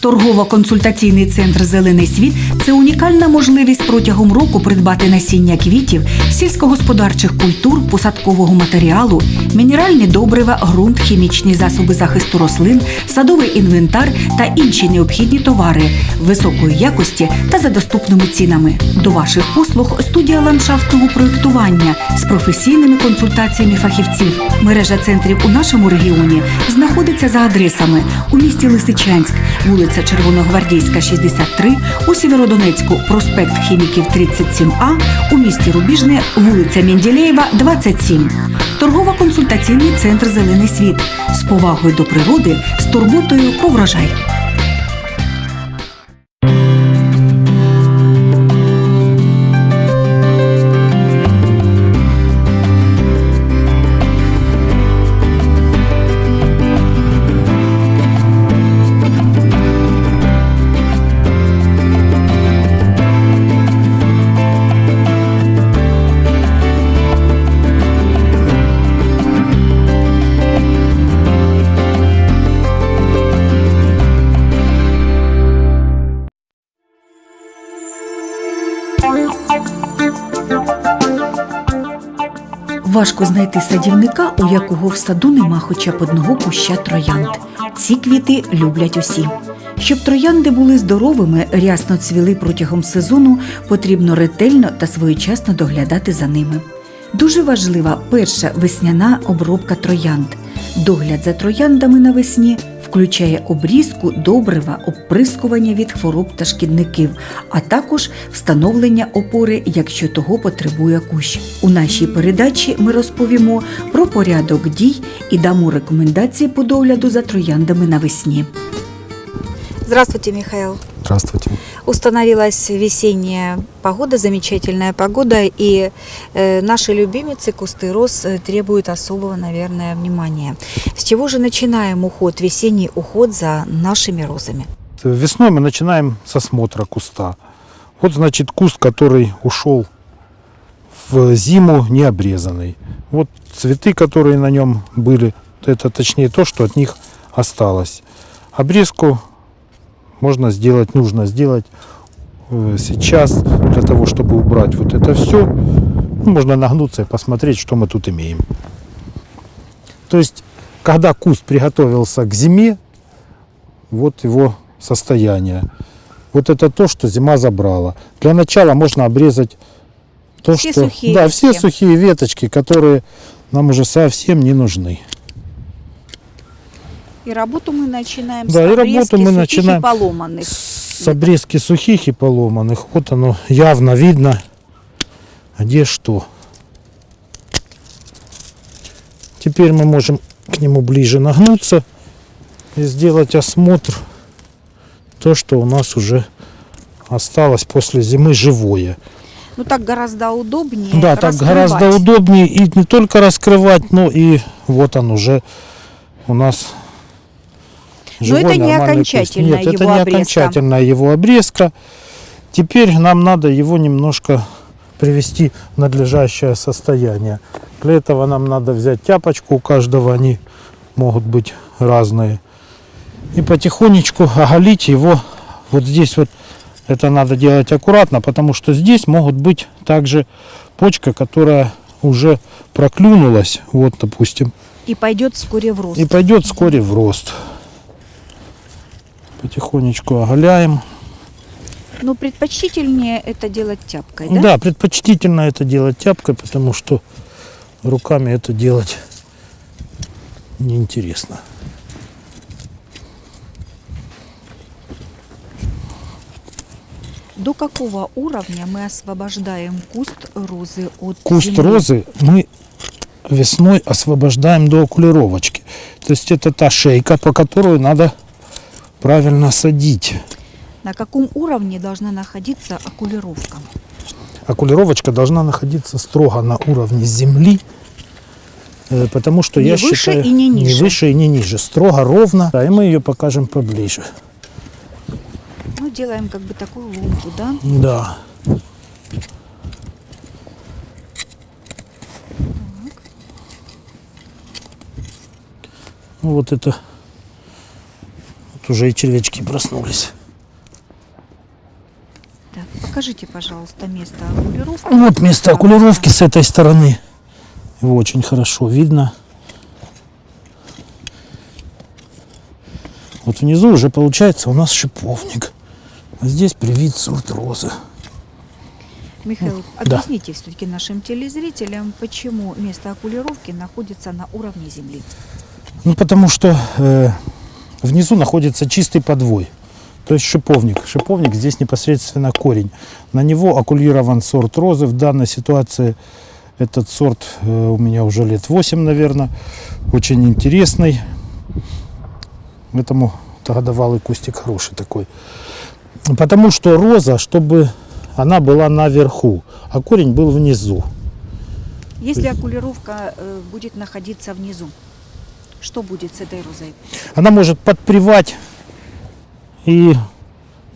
Торгово-консультаційний центр Зелений світ це унікальна можливість протягом року придбати насіння квітів, сільськогосподарчих культур, посадкового матеріалу, мінеральні добрива, ґрунт, хімічні засоби захисту рослин, садовий інвентар та інші необхідні товари високої якості та за доступними цінами. До ваших послуг студія ландшафтного проєктування з професійними консультаціями фахівців. Мережа центрів у нашому регіоні знаходиться за адресами у місті Лисичанськ, вулиця Червоногвардійська, 63, у Сєвєродонецьку, проспект Хіміків 37А, у місті Рубіжне, вулиця Менділеєва, 27. Торгово-консультаційний центр Зелений світ з повагою до природи, з турботою про врожай. Важко знайти садівника, у якого в саду нема хоча б одного куща троянд. Ці квіти люблять усі. Щоб троянди були здоровими, рясно цвіли протягом сезону, потрібно ретельно та своєчасно доглядати за ними. Дуже важлива перша весняна обробка троянд. Догляд за трояндами навесні включає обрізку, добрива, обприскування від хвороб та шкідників, а також встановлення опори, якщо того потребує кущ. У нашій передачі ми розповімо про порядок дій і дамо рекомендації по догляду за трояндами навесні. Здравствуйте, Михаил. Здравствуйте. Установилась весенняя погода, замечательная погода, и э, наши любимицы кусты роз э, требуют особого, наверное, внимания. С чего же начинаем уход, весенний уход за нашими розами? Весной мы начинаем с осмотра куста. Вот, значит, куст, который ушел в зиму не обрезанный. Вот цветы, которые на нем были, это точнее то, что от них осталось. Обрезку можно сделать, нужно сделать э, сейчас для того, чтобы убрать вот это все. можно нагнуться и посмотреть, что мы тут имеем. То есть, когда куст приготовился к зиме, вот его состояние. Вот это то, что зима забрала. Для начала можно обрезать то, Все что... сухие да, все ветки. сухие веточки, которые нам уже совсем не нужны. И работу мы начинаем Да, и работу мы начинаем поломанных. С обрезки сухих и поломанных. Вот оно явно видно, где что. Теперь мы можем к нему ближе нагнуться и сделать осмотр. То, что у нас уже осталось после зимы живое. Ну так гораздо удобнее. Да, так раскрывать. гораздо удобнее и не только раскрывать, но и вот он уже у нас Но живой, это не окончательная Нет, это его не обрезка. окончательная его обрезка. Теперь нам надо его немножко привести в надлежащее состояние. Для этого нам надо взять тяпочку, у каждого они могут быть разные. И потихонечку оголить его вот здесь вот. Это надо делать аккуратно, потому что здесь могут быть также почка, которая уже проклюнулась, вот допустим, И пойдет вскоре в рост. и пойдет вскоре в рост. Потихонечку оголяем. Но предпочтительнее это делать тяпкой, Да? да? предпочтительно это делать тяпкой, потому что руками это делать неинтересно. До какого уровня мы освобождаем куст розы от Куст земли? розы мы весной освобождаем до окулировочки. То есть это та шейка, по которой надо правильно садить. На каком уровне должна находиться окулировка? Окулировочка должна находиться строго на уровне земли, э, потому что Не я выше считаю и не ниже. выше и не ниже, строго ровно. Да, и мы ее покажем поближе. Ну, делаем как бы такую лунку, да? Да. Ну, вот это Уже и червячки проснулись. Так, покажите, пожалуйста, место окулировки. Вот место окулировки с этой стороны. Его очень хорошо видно. Вот внизу уже получается у нас шиповник. А здесь привит сорт розы. Михаил, да. объясните все-таки нашим телезрителям, почему место окулировки находится на уровне земли. Ну, потому что э, внизу находится чистый подвой. То есть шиповник. Шиповник здесь непосредственно корень. На него оккулирован сорт розы. В данной ситуации этот сорт э, у меня уже лет 8, наверное. Очень интересный. Этому годовалый кустик хороший такой. Потому что роза, чтобы она была наверху, а корень был внизу. Если окулировка э, будет находиться внизу, что будет с этой розой? она может подпривать и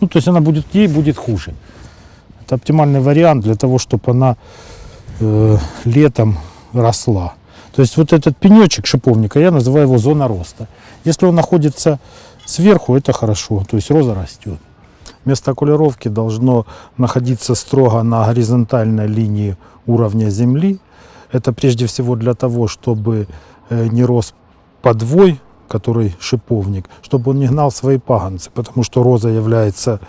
ну то есть она будет ей будет хуже. Это оптимальный вариант для того чтобы она э, летом росла. То есть вот этот пенечек шиповника я называю его зона роста. Если он находится сверху это хорошо то есть роза растет место окулировки должно находиться строго на горизонтальной линии уровня земли. Это прежде всего для того чтобы э, не рос подвой, который шиповник, чтобы он не гнал свои паганцы, потому что роза является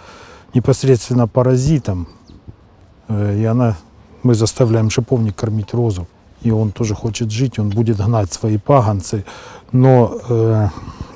непосредственно паразитом, э, и она, мы заставляем шиповник кормить розу, и он тоже хочет жить, он будет гнать свои паганцы, но э,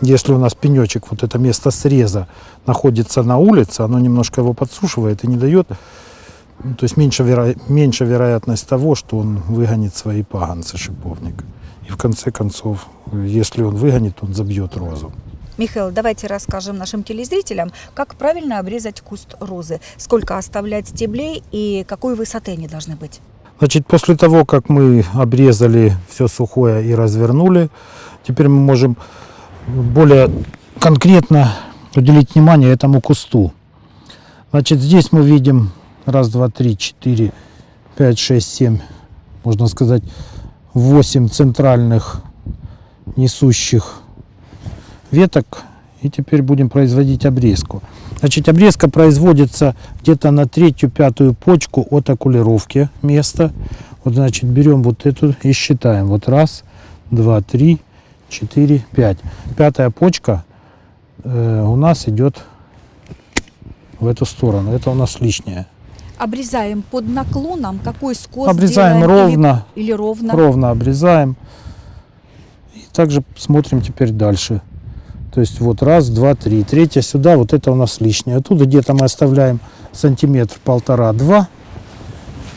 если у нас пенечек, вот это место среза находится на улице, оно немножко его подсушивает и не дает, то есть меньше, веро... меньше вероятность того, что он выгонит свои паганцы шиповник. И в конце концов, если он выгонит, он забьет розу. Михаил, давайте расскажем нашим телезрителям, как правильно обрезать куст розы, сколько оставлять стеблей и какой высоты они должны быть. Значит, после того, как мы обрезали все сухое и развернули, теперь мы можем более конкретно уделить внимание этому кусту. Значит, здесь мы видим раз, два, три, четыре, пять, шесть, семь, можно сказать, 8 центральных несущих веток. И теперь будем производить обрезку. Значит, обрезка производится где-то на третью-пятую почку от окулировки места. Вот, значит, берем вот эту и считаем. Вот раз, два, три, четыре, пять. Пятая почка э, у нас идет в эту сторону. Это у нас лишняя. Обрезаем под наклоном, какой скос Обрезаем делаем ровно. Или, или ровно. ровно обрезаем. И также смотрим теперь дальше. То есть вот раз, два, три. Третья сюда, вот это у нас лишнее. Оттуда где-то мы оставляем сантиметр, полтора, два.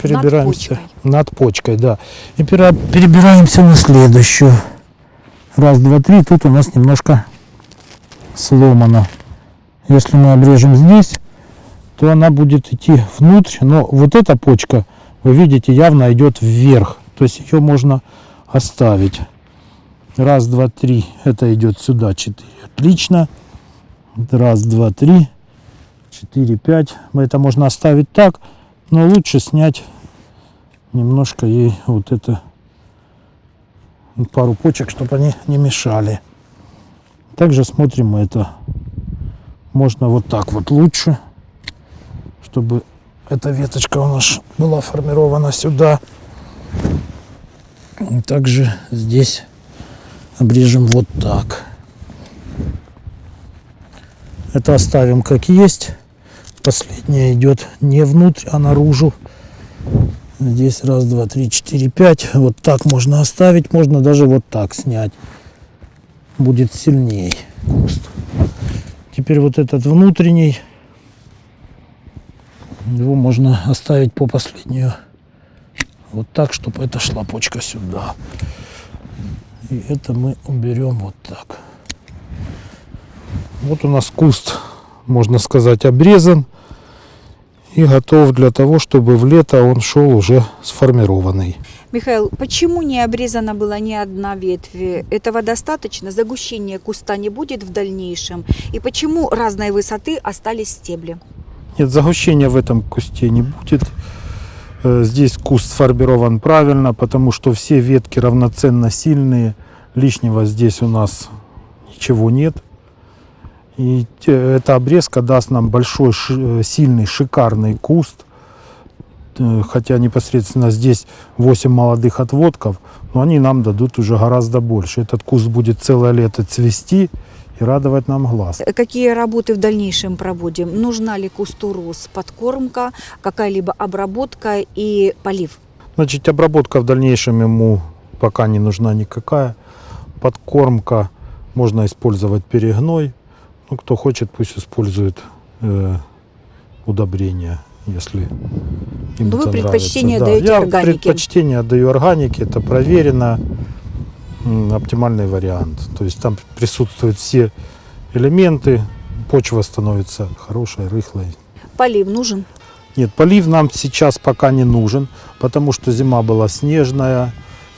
Перебираемся почкой. над почкой, да. И перебираемся на следующую. Раз, два, три. Тут у нас немножко сломано. Если мы обрежем здесь, то она будет идти внутрь. Но вот эта почка, вы видите, явно идет вверх. То есть ее можно оставить. Раз, два, три. Это идет сюда. Четыре. Отлично. Раз, два, три. Четыре, пять. Это можно оставить так. Но лучше снять немножко ей вот это пару почек, чтобы они не мешали. Также смотрим это. Можно вот так вот лучше, чтобы эта веточка у нас была формирована сюда. И также здесь обрежем вот так. Это оставим как есть. Последняя идет не внутрь, а наружу. Здесь раз, два, три, четыре, пять. Вот так можно оставить. Можно даже вот так снять. Будет сильней куст. Теперь вот этот внутренний. Его можно оставить по последнюю. Вот так, чтобы эта шла почка сюда. И это мы уберем вот так. Вот у нас куст, можно сказать, обрезан и готов для того, чтобы в лето он шел уже сформированный. Михаил, почему не обрезана была ни одна ветвь? Этого достаточно? Загущения куста не будет в дальнейшем? И почему разной высоты остались стебли? Нет, загущения в этом кусте не будет. Э, Здесь куст сформирован правильно, потому что все ветки равноценно сильные. Лишнего здесь у нас ничего нет. И те- эта обрезка даст нам большой, э, сильный, шикарный куст. Э, Хотя непосредственно здесь 8 молодых отводков, но они нам дадут уже гораздо больше. Этот куст будет целое лето цвести и радовать нам глаз. Э, Какие работы в дальнейшем проводим? Нужна ли кусту роз подкормка, какая-либо обработка и полив? Значит, обработка в дальнейшем ему пока не нужна никакая. Подкормка можно использовать перегной. Ну, кто хочет, пусть использует э, удобрения, если им Но вы это предпочтение нравится. даете Я органике. предпочтение отдаю органике, это проверено, оптимальный вариант. То есть там присутствуют все элементы, почва становится хорошей, рыхлой. Полив нужен? Нет, полив нам сейчас пока не нужен, потому что зима была снежная,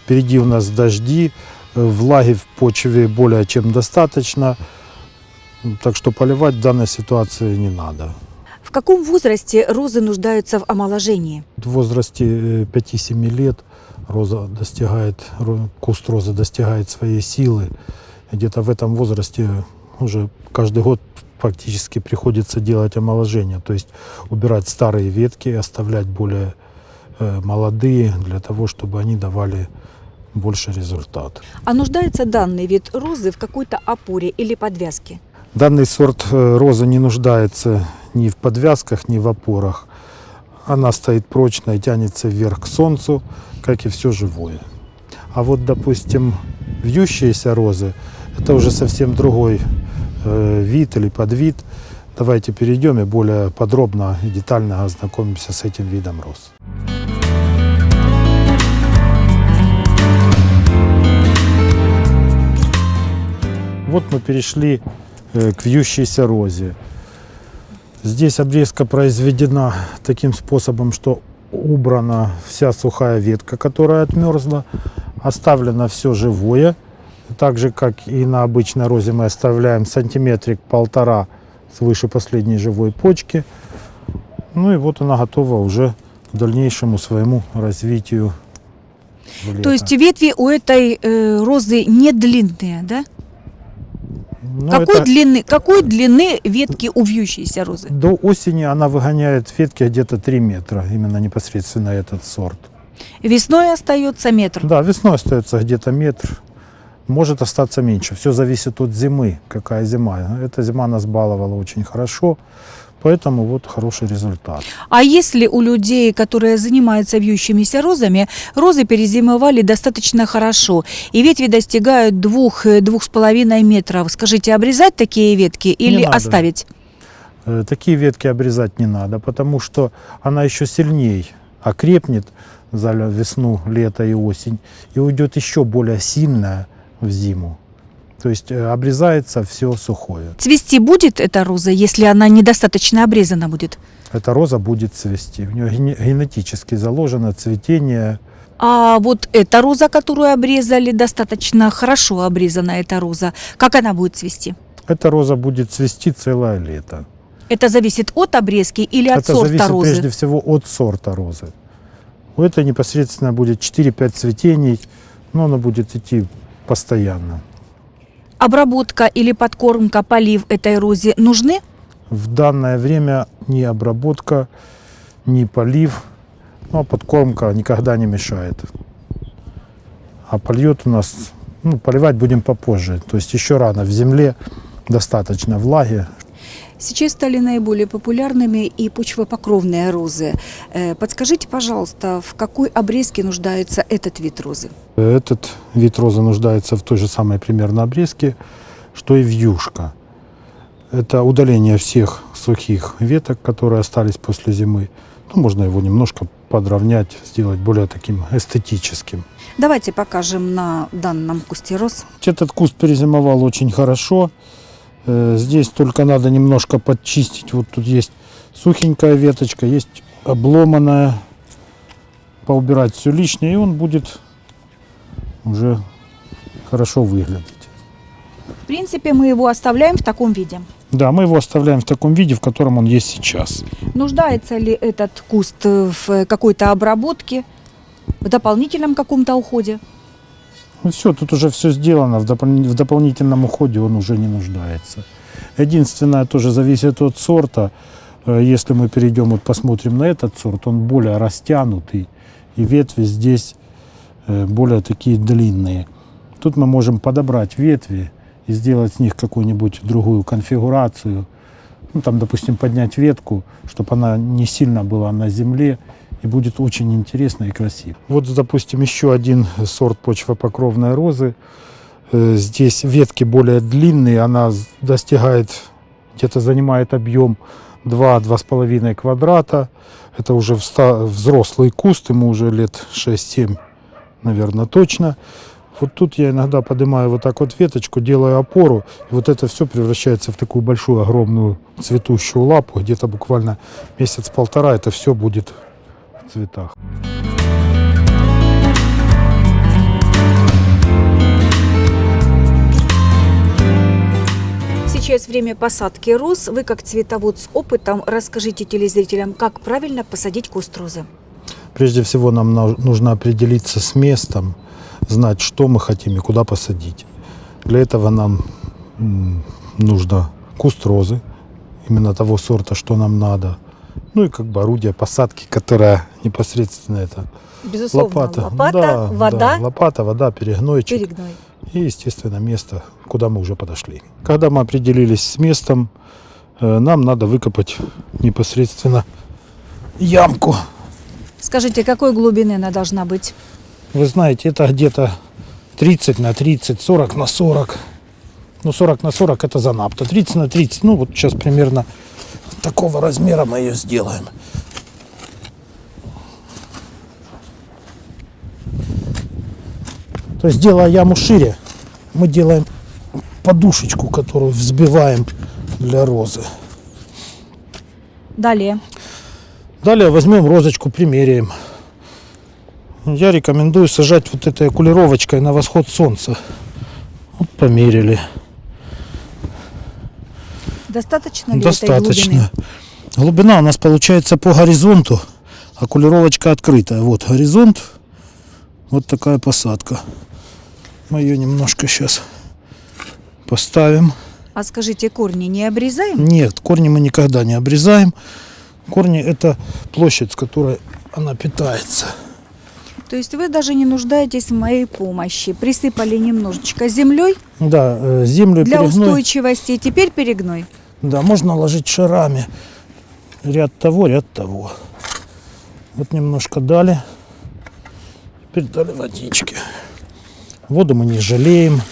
впереди у нас дожди, э, влаги в почве более чем достаточно, так что поливать в данной ситуации не надо. В каком возрасте розы нуждаются в омоложении? В возрасте э, 5-7 лет роза достигает, куст розы достигает своей силы. Где-то в этом возрасте уже каждый год фактически приходится делать омоложение, то есть убирать старые ветки, оставлять более э, молодые для того, чтобы они давали больше результат. А нуждается данный вид розы в какой-то опоре или подвязке? Данный сорт э, розы не нуждается ни в подвязках, ни в опорах. Она стоит прочно и тянется вверх к солнцу, как и все живое. А вот, допустим, вьющиеся розы – это уже совсем другой э, вид или подвид. Давайте перейдем и более подробно и детально ознакомимся с этим видом роз. Вот мы перешли э, к вьющейся розе. Здесь обрезка произведена таким способом, что убрана вся сухая ветка, которая отмерзла, оставлено все живое. Так же, как и на обычной розе, мы оставляем сантиметрик полтора свыше последней живой почки. Ну и вот она готова уже к дальнейшему своему развитию. То есть ветви у этой э, розы не длинные, да? Ну, какой, это- длины, какой длины ветки у вьющейся розы? До осени она выгоняет ветки где-то 3 метра, именно непосредственно этот сорт. Весной остается метр. Да, весной остается где-то метр, может остаться меньше. Все зависит от зимы, какая зима. Эта зима нас баловала очень хорошо, поэтому вот хороший результат. А если у людей, которые занимаются вьющимися розами, розы перезимовали достаточно хорошо, и ветви достигают двух, э, двух с половиной метров, скажите, обрезать такие ветки или оставить? Э, Такие ветки обрезать не надо, потому что она еще сильней окрепнет за весну, лето и осень, и уйдет еще более сильная в зиму. То есть э, обрезается все сухое. Цвести будет эта роза, если она недостаточно обрезана будет? эта роза будет цвести. У нее гене- генетически заложено цветение. А вот эта роза, которую обрезали, достаточно хорошо обрезана эта роза, как она будет цвести? Эта роза будет цвести целое лето. Это зависит от обрезки или от Это сорта зависит розы? прежде всего от сорта розы. У этой непосредственно будет 4-5 цветений, но оно будет идти постоянно. Обработка или подкормка, полив этой розе нужны? В данное время ни обработка, ни полив, ну, а подкормка никогда не мешает. А польет у нас, ну, поливать будем попозже. То есть еще рано. В земле достаточно влаги, Сейчас стали наиболее популярными и почвопокровные розы. Э, Подскажите, пожалуйста, в какой обрезке нуждается этот вид розы? Этот вид розы нуждается в той же самой примерно обрезке, что и вьюшка. Это удаление всех сухих веток, которые остались после зимы. Ну, можно его немножко подровнять, сделать более таким эстетическим. Давайте покажем на данном кусте роз. Этот куст перезимовал очень хорошо. Э, Здесь только надо немножко подчистить. Вот тут есть сухенькая веточка, есть обломанная. Поубирать все лишнее, и он будет уже хорошо выглядеть. В принципе, мы его оставляем в таком виде. Да, мы его оставляем в таком виде, в котором он есть сейчас. Нуждается ли этот куст в какой-то обработке, в дополнительном каком-то уходе? Ну все, тут уже все сделано, в, допол- в дополнительном уходе он уже не нуждается. Единственное, тоже зависит от сорта. Э, Если мы перейдем, вот посмотрим на этот сорт, он более растянутый, и ветви здесь э, более такие длинные. Тут мы можем подобрать ветви и сделать с них какую-нибудь другую конфигурацию. Ну, там, допустим, поднять ветку, чтобы она не сильно была на земле, и будет очень интересно и красиво. Вот, допустим, еще один сорт почвопокровной розы. Э, Здесь ветки более длинные, она достигает, где-то занимает объем 2-2,5 квадрата. Это уже взрослый куст, ему уже лет 6-7, наверное, точно. Вот тут я иногда поднимаю вот так вот веточку, делаю опору, и вот это все превращается в такую большую, огромную цветущую лапу. Где-то буквально месяц-полтора это все будет цветах. Сейчас время посадки роз. Вы как цветовод с опытом расскажите телезрителям, как правильно посадить куст розы. Прежде всего нам на- нужно определиться с местом, знать, что мы хотим и куда посадить. Для этого нам нужно куст розы, именно того сорта, что нам надо. Ну и как бы орудие посадки, которое непосредственно это Безусловно, лопата. лопата, Да, вода, да, лопата, вода, перегнойчик. перегной. И, естественно, место, куда мы уже подошли. Когда мы определились с местом, э, нам надо выкопать непосредственно ямку. Скажите, какой глубины она должна быть? Вы знаете, это где-то 30 на 30, 40 на 40. Ну, 40 на 40 это занапто. 30 на 30, ну, вот сейчас примерно такого размера мы ее сделаем. То есть, делая яму шире, мы делаем подушечку, которую взбиваем для розы. Далее. Далее возьмем розочку, примеряем. Я рекомендую сажать вот этой окулировочкой на восход солнца. Вот померили. Достаточно ли этой глубины? Достаточно. Глубина у нас получается по горизонту. Окулировочка открытая. Вот горизонт. Вот такая посадка. Мы ее немножко сейчас поставим. А скажите, корни не обрезаем? Нет, корни мы никогда не обрезаем. Корни это площадь, с которой она питается. То есть вы даже не нуждаетесь в моей помощи. Присыпали немножечко землей Да, э, землю для перегной. устойчивости. Теперь перегной. Да, можно ложить шарами. Ряд того, ряд того. Вот немножко дали. Теперь дали водички. Воду мы не жалеем.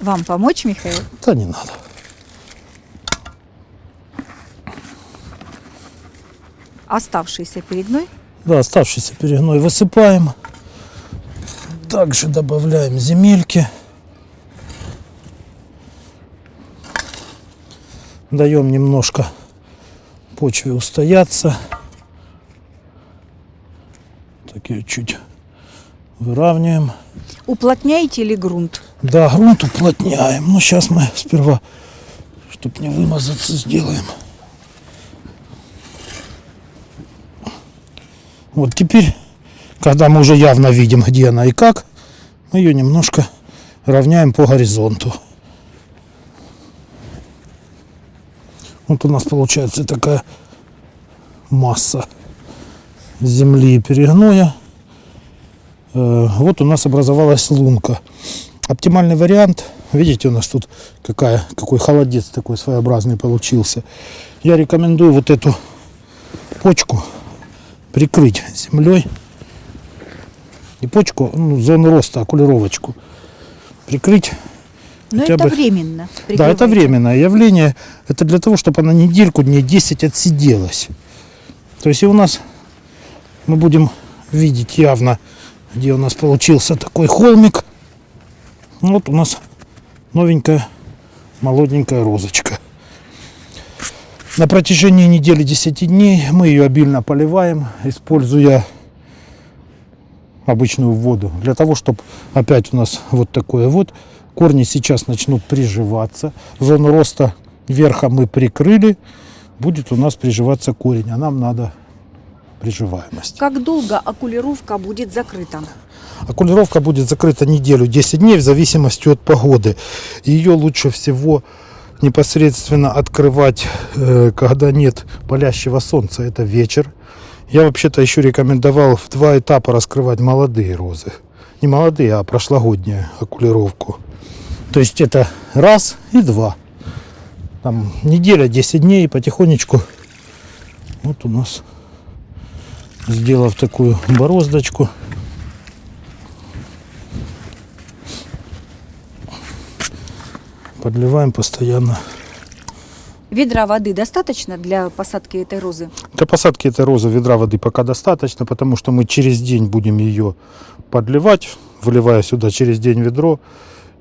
Вам помочь, Михаил? Да не надо. Оставшийся перегной. Да, оставшийся перегной высыпаем. Также добавляем земельки. Даем немножко почве устояться. Так ее чуть выравниваем. Уплотняете ли грунт? Да, грунт уплотняем. Но сейчас мы сперва, чтобы не вымазаться, сделаем. Вот теперь, когда мы уже явно видим, где она и как, мы ее немножко равняем по горизонту. Вот у нас получается такая масса земли перегноя. Э, Вот у нас образовалась лунка. Оптимальный вариант, видите, у нас тут какая, какой холодец такой своеобразный получился. Я рекомендую вот эту почку прикрыть землей. И почку, ну, зону роста, окулировочку прикрыть. Но Хотя это бы- временно. Да, это временное явление. Это для того, чтобы она недельку, дней 10 отсиделась. То есть и у нас мы будем видеть явно, где у нас получился такой холмик. Вот у нас новенькая молоденькая розочка. На протяжении недели 10 дней мы ее обильно поливаем, используя обычную воду. Для того, чтобы опять у нас вот такое вот. Корни сейчас начнут приживаться. Зону роста верха мы прикрыли. Будет у нас приживаться корень. А нам надо приживаемости. Как долго окулировка будет закрыта? Окулировка будет закрыта неделю, 10 дней в зависимости от погоды. Ее лучше всего непосредственно открывать, э, когда нет палящего солнца, это вечер. Я вообще-то еще рекомендовал в два этапа раскрывать молодые розы. Не молодые, а прошлогоднюю окулировку. То есть это раз и два. Там неделя, 10 дней, и потихонечку. Вот у нас, сделав такую бороздочку, подливаем постоянно. Ведра воды достаточно для посадки этой розы? Для посадки этой розы ведра воды пока достаточно, потому что мы через день будем ее подливать, вливая сюда через день ведро,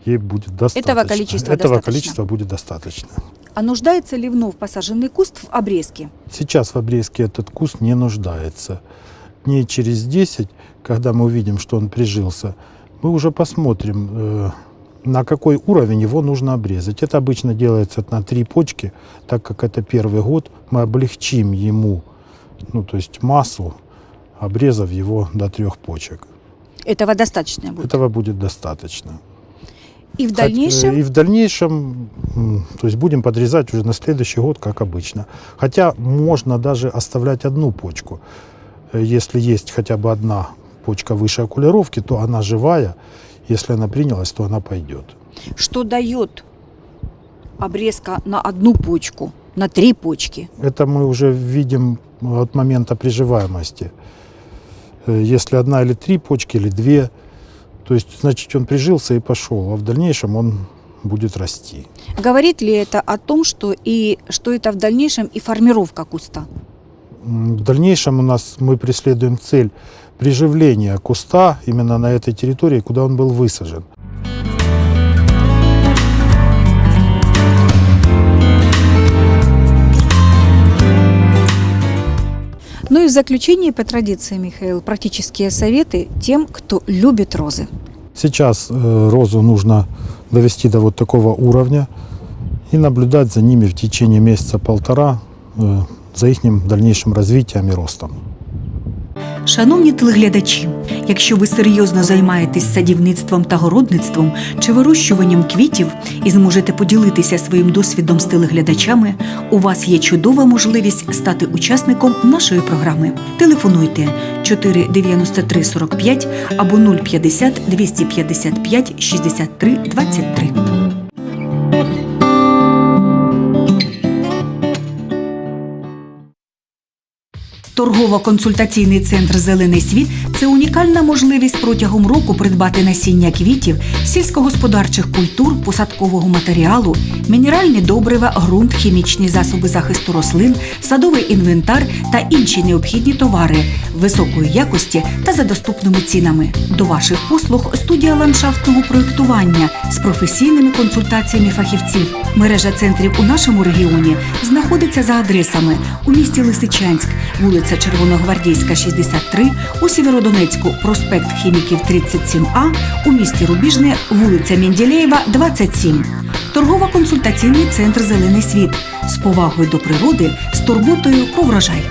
ей будет достаточно. Этого количества Этого достаточно. количества будет достаточно. А нуждается ли вновь посаженный куст в обрезке? Сейчас в обрезке этот куст не нуждается. Дней через 10, когда мы увидим, что он прижился, мы уже посмотрим, э, на какой уровень его нужно обрезать. Это обычно делается на три почки, так как это первый год, мы облегчим ему, ну то есть массу, обрезав его до трех почек. Этого достаточно будет. Этого будет достаточно. И в дальнейшем э, И в дальнейшем, то есть будем подрезать уже на следующий год, как обычно. Хотя можно даже оставлять одну почку. Э, Если есть хотя бы одна почка выше окулировки, то она живая. Если она принялась, то она пойдет. что дает обрезка на одну почку, на три почки? Это мы уже видим от момента приживаемости. Э, Если одна или три почки, или две, то есть, значит, он прижился и пошел, а в дальнейшем он будет расти. Говорит ли это о том, что и что это в дальнейшем и формировка куста? В дальнейшем у нас мы преследуем цель приживления куста именно на этой территории, куда он был высажен. Ну и в заключение, по традиции, Михаил, практические советы тем, кто любит розы. Сейчас э, розу нужно довести до вот такого уровня и наблюдать за ними в течение месяца-полтора, э, за их дальнейшим развитием и ростом. Шановні телеглядачі, якщо ви серйозно займаєтесь садівництвом та городництвом чи вирощуванням квітів і зможете поділитися своїм досвідом з телеглядачами, у вас є чудова можливість стати учасником нашої програми. Телефонуйте 4 93 45 або 050 255 63 23. Торгово-консультаційний центр Зелений світ це унікальна можливість протягом року придбати насіння квітів, сільськогосподарчих культур, посадкового матеріалу, мінеральні добрива, ґрунт, хімічні засоби захисту рослин, садовий інвентар та інші необхідні товари високої якості та за доступними цінами. До ваших послуг студія ландшафтного проєктування з професійними консультаціями фахівців. Мережа центрів у нашому регіоні знаходиться за адресами у місті Лисичанськ, вулиця Червоногвардійська, 63, у Сєвєродонецьку, проспект Хіміків 37А, у місті Рубіжне, вулиця Менділеєва, 27. Торгово-консультаційний центр Зелений світ з повагою до природи, з турботою про врожай.